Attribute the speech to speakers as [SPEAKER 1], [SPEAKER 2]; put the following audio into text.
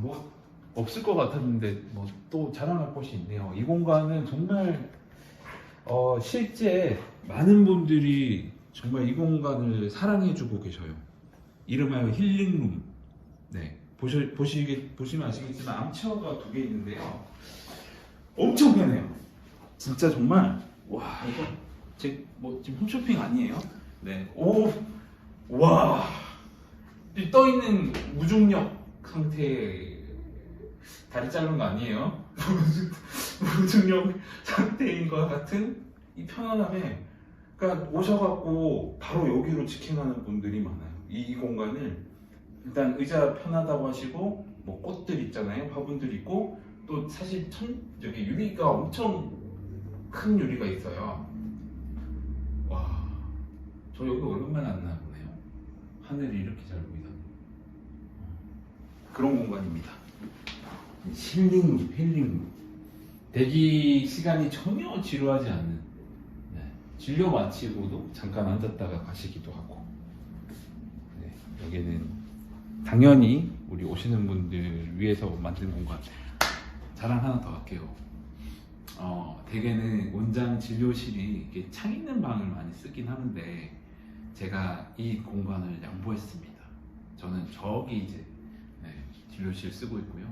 [SPEAKER 1] 뭐 없을 것 같았는데 뭐 또 자랑할 곳이 있네요. 이 공간은 정말 어, 실제 많은 분들이 정말 이 공간을 사랑해주고 계셔요. 이름하여 힐링룸. 네, 보시, 보시게, 보시면 아시겠지만 암체어가 두 개 있는데요. 엄청 편해요. 진짜 정말 와 이거 제 뭐 지금 홈쇼핑 아니에요? 네, 오, 와, 이떠 있는 무중력 상태 다리 자른 거 아니에요? 무중력 상태인 것 같은 이 편안함에 그러니까 오셔갖고 바로 여기로 직행하는 분들이 많아요. 이, 이 공간을 일단 의자 편하다고 하시고 뭐 꽃들 있잖아요, 화분들 있고 또 사실 천 저기 유리가 엄청 큰 유리가 있어요. 와, 저 여기 오랜만에 안 나보네요. 하늘이 이렇게 잘 보이다니. 그런 공간입니다. 힐링, 힐링. 대기 시간이 전혀 지루하지 않는. 네, 진료 마치고도 잠깐 앉았다가 가시기도 하고. 네, 여기는 당연히 우리 오시는 분들 위해서 만든 공간. 자랑 하나 더 할게요. 어, 대개는 원장 진료실이 이렇게 창 있는 방을 많이 쓰긴 하는데 제가 이 공간을 양보했습니다. 저는 저기 이제 네, 진료실 쓰고 있고요.